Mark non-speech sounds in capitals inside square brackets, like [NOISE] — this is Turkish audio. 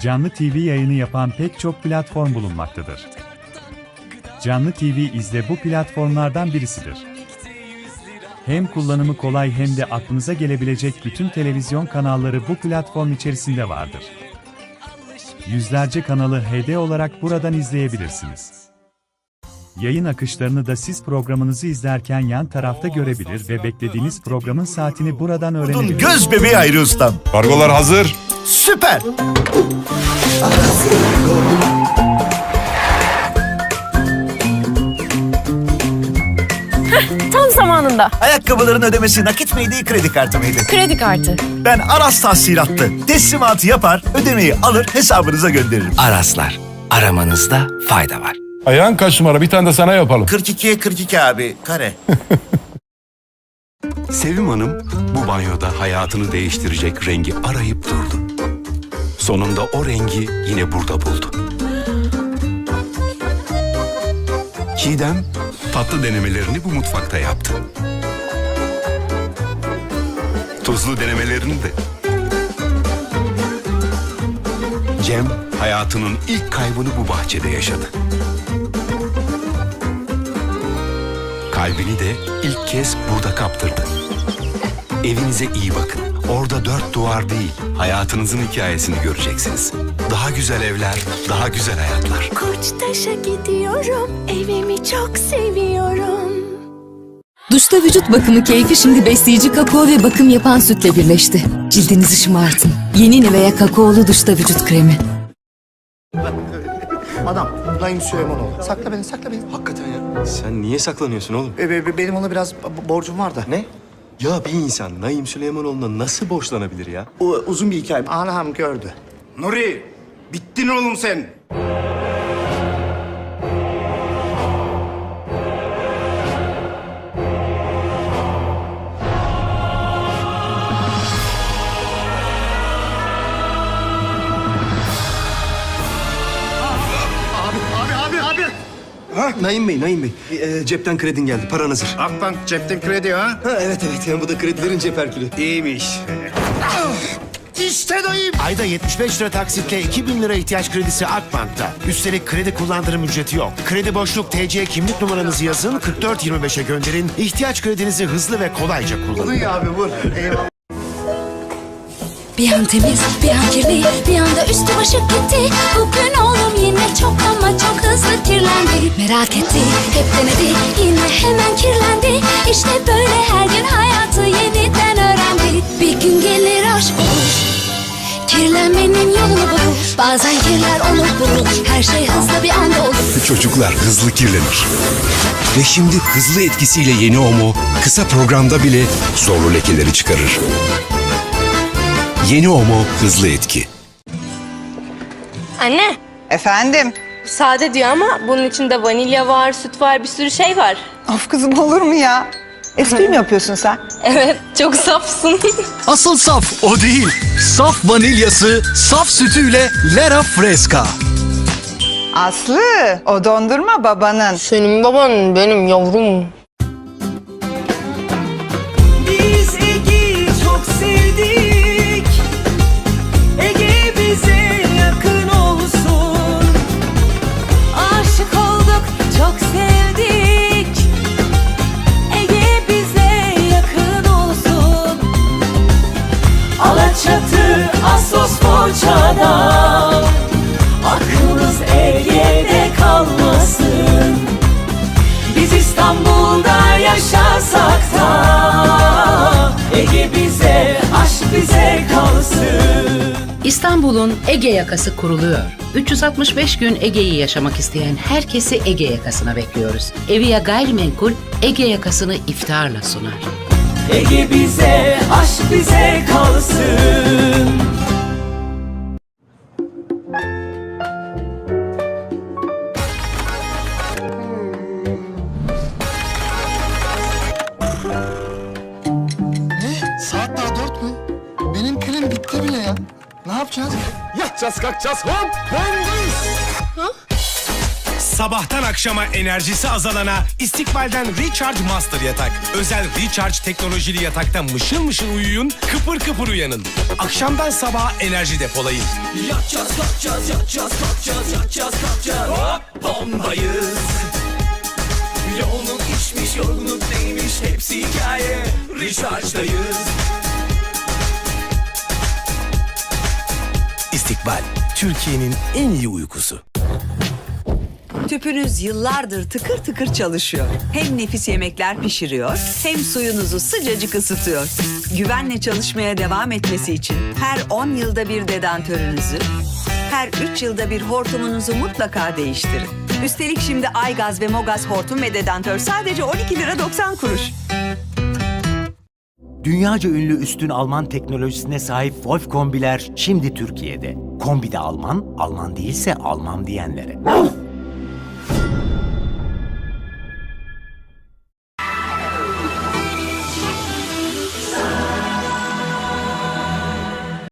Canlı TV yayını yapan pek çok platform bulunmaktadır. Canlı TV izle bu platformlardan birisidir. Hem kullanımı kolay hem de aklınıza gelebilecek bütün televizyon kanalları bu platform içerisinde vardır. Yüzlerce kanalı HD olarak buradan izleyebilirsiniz. Yayın akışlarını da siz programınızı izlerken yan tarafta görebilir ve beklediğiniz programın saatini buradan öğrenebilirsiniz. Göz bebeği ayrı ustam. Kargolar hazır. Süper. Tam zamanında. Ayakkabıların ödemesi nakit miydi, kredi kartı mıydı? Kredi kartı. Ben Aras tahsilattı. Teslimatı yapar, ödemeyi alır, hesabınıza gönderirim. Araslar. Aramanızda fayda var. Ayağın kaç numara? Bir tane de sana yapalım. 42'ye 42 abi, kare. [LAUGHS] Sevim Hanım bu banyoda hayatını değiştirecek rengi arayıp durdu. Sonunda o rengi yine burada buldu. Çiğdem tatlı denemelerini bu mutfakta yaptı. Tuzlu denemelerini de. Cem hayatının ilk kaybını bu bahçede yaşadı. Kalbini de ilk kez burada kaptırdı. Evinize iyi bakın. Orada dört duvar değil, hayatınızın hikayesini göreceksiniz. Daha güzel evler, daha güzel hayatlar. Koçtaş'a gidiyorum, evimi çok seviyorum. Duşta vücut bakımı keyfi şimdi besleyici kakao ve bakım yapan sütle birleşti. Cildinizi şımartın. Yeni Nivea kakaolu duşta vücut kremi. Adam, Naim Süleymanoğlu. Sakla beni, sakla beni. Hakikaten ya. Sen niye saklanıyorsun oğlum? E, be- be- benim ona biraz b- borcum var da. Ne? Ya bir insan Naim Süleymanoğlu'na nasıl borçlanabilir ya? O, uzun bir hikaye. Anam gördü. Nuri, bittin oğlum sen. Ha? Naim Bey, Naim Bey. Ee, cepten kredin geldi. Paran hazır. Akbank cepten kredi ha? Ha, evet evet. Yani bu da kredilerin cep erkülü. İyiymiş. İşte dayım. Ayda 75 lira taksitle 2000 lira ihtiyaç kredisi Akbank'ta. Üstelik kredi kullandırım ücreti yok. Kredi boşluk TC kimlik numaranızı yazın 4425'e gönderin. İhtiyaç kredinizi hızlı ve kolayca kullanın. Uy abi vur. Eyvallah. Bir an temiz, bir an kirli, bir anda üstü başı gitti. Bugün oğlum yine çok ama çok hızlı kirlendi. Merak etti, hep denedi, yine hemen kirlendi. İşte böyle her gün hayatı yeniden öğrendi. Bir gün gelir aşk olur, kirlenmenin yolunu bulur. Bazen kirler onu bulur, her şey hızlı bir anda olur. Çocuklar hızlı kirlenir. Ve şimdi hızlı etkisiyle yeni Omo kısa programda bile zorlu lekeleri çıkarır. Yeni Omo hızlı etki. Anne, Efendim? Sade diyor ama bunun içinde vanilya var, süt var, bir sürü şey var. Of kızım olur mu ya? Espri mi yapıyorsun sen? Evet, çok safsın. [LAUGHS] Asıl saf o değil. Saf vanilyası, saf sütüyle Lera Fresca. Aslı, o dondurma babanın. Senin baban benim yavrum. Assos, Foça'da. Aklımız Ege'de kalmasın. Biz İstanbul'da yaşasak da Ege bize, aşk bize kalsın İstanbul'un Ege yakası kuruluyor. 365 gün Ege'yi yaşamak isteyen herkesi Ege yakasına bekliyoruz. Evia Gayrimenkul Ege yakasını iftarla sunar. Ege bize, aşk bize kalsın yapacağız? Yatacağız kalkacağız hop. Bendis. Sabahtan akşama enerjisi azalana İstikbal'den Recharge Master yatak. Özel Recharge teknolojili yatakta mışıl mışıl uyuyun, kıpır kıpır uyanın. Akşamdan sabaha enerji depolayın. Yatacağız, kalkacağız, yatacağız, kalkacağız, yatacağız, kalkacağız. Hop, bombayız. Yoğunluk işmiş, yorgunluk neymiş, hepsi hikaye. Recharge'dayız. İstikbal, Türkiye'nin en iyi uykusu. Tüpünüz yıllardır tıkır tıkır çalışıyor. Hem nefis yemekler pişiriyor hem suyunuzu sıcacık ısıtıyor. Güvenle çalışmaya devam etmesi için her 10 yılda bir dedantörünüzü, her 3 yılda bir hortumunuzu mutlaka değiştirin. Üstelik şimdi Aygaz ve Mogaz hortum ve dedantör sadece 12 lira 90 kuruş. Dünyaca ünlü üstün Alman teknolojisine sahip Wolf kombiler şimdi Türkiye'de. Kombide Alman, Alman değilse Alman diyenlere.